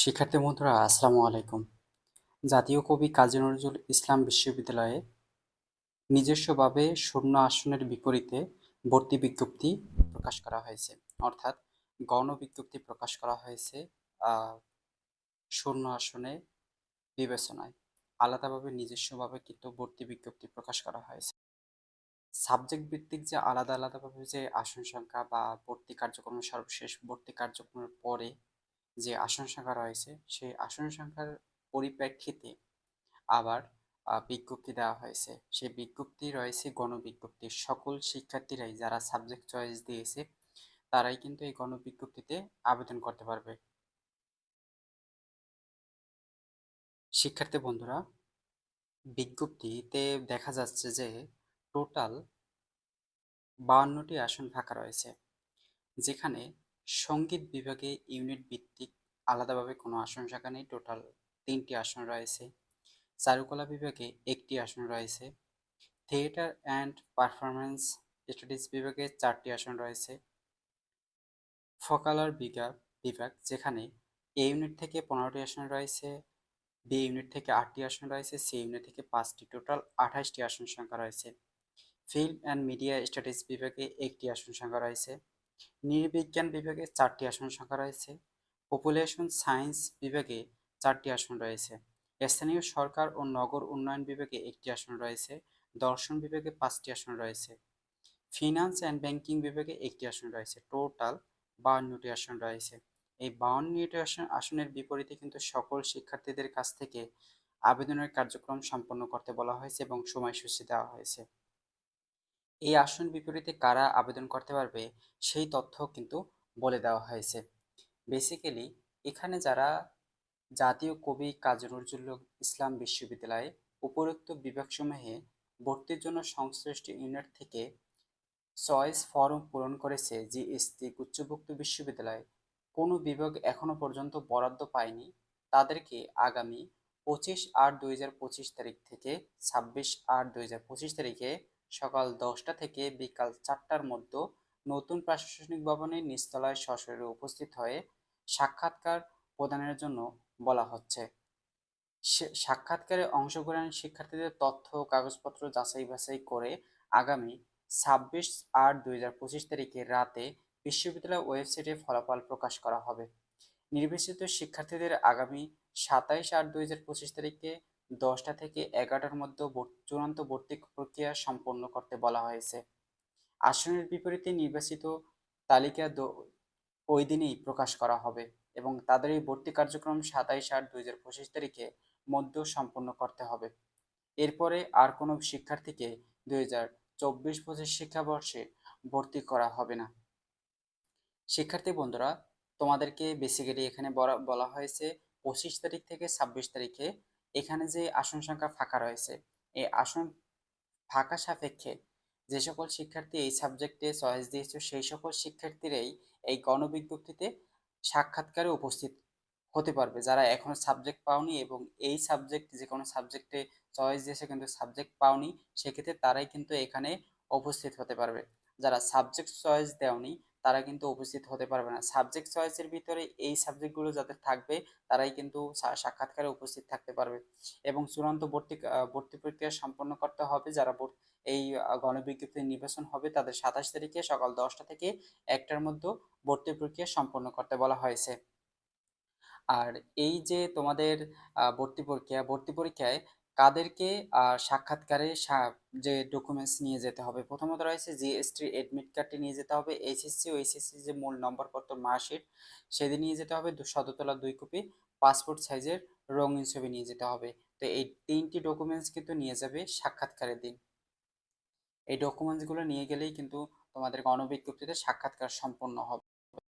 শিক্ষার্থী বন্ধুরা, আসসালামু আলাইকুম। জাতীয় কবি কাজী নজরুল ইসলাম বিশ্ববিদ্যালয়ে নিজস্বভাবে শূন্য আসনের বিপরীতে ভর্তি বিজ্ঞপ্তি প্রকাশ করা হয়েছে। অর্থাৎ গণ বিজ্ঞপ্তি প্রকাশ করা হয়েছে শূন্য আসনে বিবেচনায়। আলাদাভাবে নিজস্বভাবে কিন্তু ভর্তি বিজ্ঞপ্তি প্রকাশ করা হয়েছে। সাবজেক্ট ভিত্তিক যে আলাদা আলাদাভাবে যে আসন সংখ্যা বা ভর্তি কার্যক্রম সর্বশেষ ভর্তি কার্যক্রমের পরে যে আসন সংখ্যা রয়েছে, সেই আসন সংখ্যার পরিপ্রেক্ষিতে আবার বিজ্ঞপ্তি দেওয়া হয়েছে। সেই বিজ্ঞপ্তি রয়েছে গণবিজ্ঞপ্তি। সকল শিক্ষার্থীরাই যারা সাবজেক্ট চয়েস দিয়েছে, তারাই কিন্তু এই গণবিজ্ঞপ্তিতে আবেদন করতে পারবে। শিক্ষার্থী বন্ধুরা, বিজ্ঞপ্তিতে দেখা যাচ্ছে যে টোটাল বাউন্নটি আসন ফাঁকা রয়েছে, যেখানে সংগীত বিভাগে ইউনিট ভিত্তিক আলাদাভাবে কোনো আসন সংখ্যা নেই। টোটাল তিনটি আসন রয়েছে। চারুকলা বিভাগে একটি আসন রয়েছে। থিয়েটার অ্যান্ড পারফরমেন্স স্টাডিজ বিভাগে চারটি আসন রয়েছে। ফকালার বিভাগ বিভাগ যেখানে এ ইউনিট থেকে পনেরোটি আসন রয়েছে বি ইউনিট থেকে আটটি আসন রয়েছে সি ইউনিট থেকে পাঁচটি। টোটাল আঠাশটি আসন সংখ্যা রয়েছে। ফিল্ম অ্যান্ড মিডিয়া স্টাডিজ বিভাগে একটি আসন সংখ্যা রয়েছে। নৃবিজ্ঞান বিভাগে চারটি আসন সংখ্যা রয়েছে। পপুলেশন সায়েন্স বিভাগে চারটি আসন রয়েছে। স্থানীয় সরকার ও নগর উন্নয়ন বিভাগে একটি আসন রয়েছে। দর্শন বিভাগে পাঁচটি আসন রয়েছে। ফিনান্স অ্যান্ড ব্যাংকিং বিভাগে একটি আসন রয়েছে। টোটাল বাউন্নটি আসন রয়েছে। এই বাউন্নটি আসন আসনের বিপরীতে কিন্তু সকল শিক্ষার্থীদের কাছ থেকে আবেদনের কার্যক্রম সম্পন্ন করতে বলা হয়েছে এবং সময়সূচি দেওয়া হয়েছে। এই আসন বিপরীতে কারা আবেদন করতে পারবে, সেই তথ্য কিন্তু বলে দেওয়া হয়েছে। বেসিক্যালি এখানে যারা জাতীয় কবি কাজী নজরুল ইসলাম বিশ্ববিদ্যালয়ে উপরোক্ত বিভাগসমূহে ভর্তির জন্য সংশ্লিষ্ট ইউনিট থেকে চয়েস ফর্ম পূরণ করেছে জিএসটি উচ্চভুক্ত বিশ্ববিদ্যালয়, কোনো বিভাগ এখনও পর্যন্ত বরাদ্দ পায়নি, তাদেরকে আগামী পঁচিশ আট দুই তারিখ থেকে ছাব্বিশ আট দুই তারিখে সকাল দশটা থেকে বিকাল চারটার মধ্যে নতুন প্রশাসনিক ভবনের নিচতলায় সশরীরে উপস্থিত হয়ে সাক্ষাৎকার প্রদানের জন্য বলা হচ্ছে। সাক্ষাৎকারে অংশগ্রহণ শিক্ষার্থীদের তথ্য কাগজপত্র যাচাই বাছাই করে আগামী ছাব্বিশ আট দুই হাজার পঁচিশ তারিখে রাতে বিশ্ববিদ্যালয় ওয়েবসাইটে ফলাফল প্রকাশ করা হবে। নির্বাচিত শিক্ষার্থীদের আগামী সাতাইশ আট দুই হাজার পঁচিশ তারিখে দশটা থেকে এগারোটার মধ্যে চূড়ান্ত ভর্তি প্রক্রিয়া সম্পন্ন করতে বলা হয়েছে। আসনের বিপরীতে নির্বাচিত তালিকা ওই দিনেই প্রকাশ করা হবে এবং তাদের এই ভর্তি কার্যক্রম সাতাইশ আট দুই হাজার পঁচিশ তারিখে মধ্য সম্পন্ন করতে হবে। এরপরে আর কোনো শিক্ষার্থীকে দুই হাজার চব্বিশ পঁচিশ শিক্ষাবর্ষে ভর্তি করা হবে না। শিক্ষার্থী বন্ধুরা, তোমাদেরকে বেসিক্যালি এখানে বলা হয়েছে পঁচিশ তারিখ থেকে ছাব্বিশ তারিখে এখানে যে আসন সংখ্যা ফাঁকা রয়েছে, এই আসন ফাঁকা সাপেক্ষে যে সকল শিক্ষার্থী এই সাবজেক্টে চয়েস দিয়েছে, সেই সকল শিক্ষার্থীরাই এই গণবিজ্ঞপ্তিতে সাক্ষাৎকারে উপস্থিত হতে পারবে। যারা এখনও সাবজেক্ট পাওনি এবং এই সাবজেক্ট যে কোনো সাবজেক্টে চয়েস দিয়েছে কিন্তু সাবজেক্ট পাওনি, সেক্ষেত্রে তারাই কিন্তু এখানে উপস্থিত হতে পারবে। যারা সাবজেক্ট চয়েস দেওনি তারা কিন্তু উপস্থিত হতে পারবে না। সাবজেক্ট চয়েসের ভিতরে এই সাবজেক্টগুলো যাদের থাকবে, তারাই কিন্তু সাক্ষাৎকারে উপস্থিত থাকতে পারবে। এবং চূড়ান্ত ভর্তি ভর্তি প্রক্রিয়া সম্পন্ন করতে হবে। যারা এই গণবিজ্ঞপ্তি নির্বাচন হবে, তাদের সাতাশ তারিখে সকাল দশটা থেকে একটার মধ্যে ভর্তি প্রক্রিয়া সম্পন্ন করতে বলা হয়েছে। আর এই যে তোমাদের ভর্তি পরীক্ষা ভর্তি পরীক্ষায় কাদেরকে সাক্ষাৎকারে যে ডকুমেন্টস নিয়ে যেতে হবে। প্রথমত রয়েছে জিএসটি এডমিট কার্ডটি নিয়ে যেতে হবে এইচএসসি ও এইচএসসি যে মূল নম্বরপত্র মার্কশিট সেদিন নিয়ে যেতে হবে সদতলা দুই কপি পাসপোর্ট সাইজের রঙিন ছবি নিয়ে যেতে হবে। তো এই তিনটি ডকুমেন্টস কিন্তু নিয়ে যাবে সাক্ষাৎকারের দিন। এই ডকুমেন্টসগুলো নিয়ে গেলেই কিন্তু তোমাদের গণবিজ্ঞপ্তিতে সাক্ষাৎকার সম্পন্ন হবে।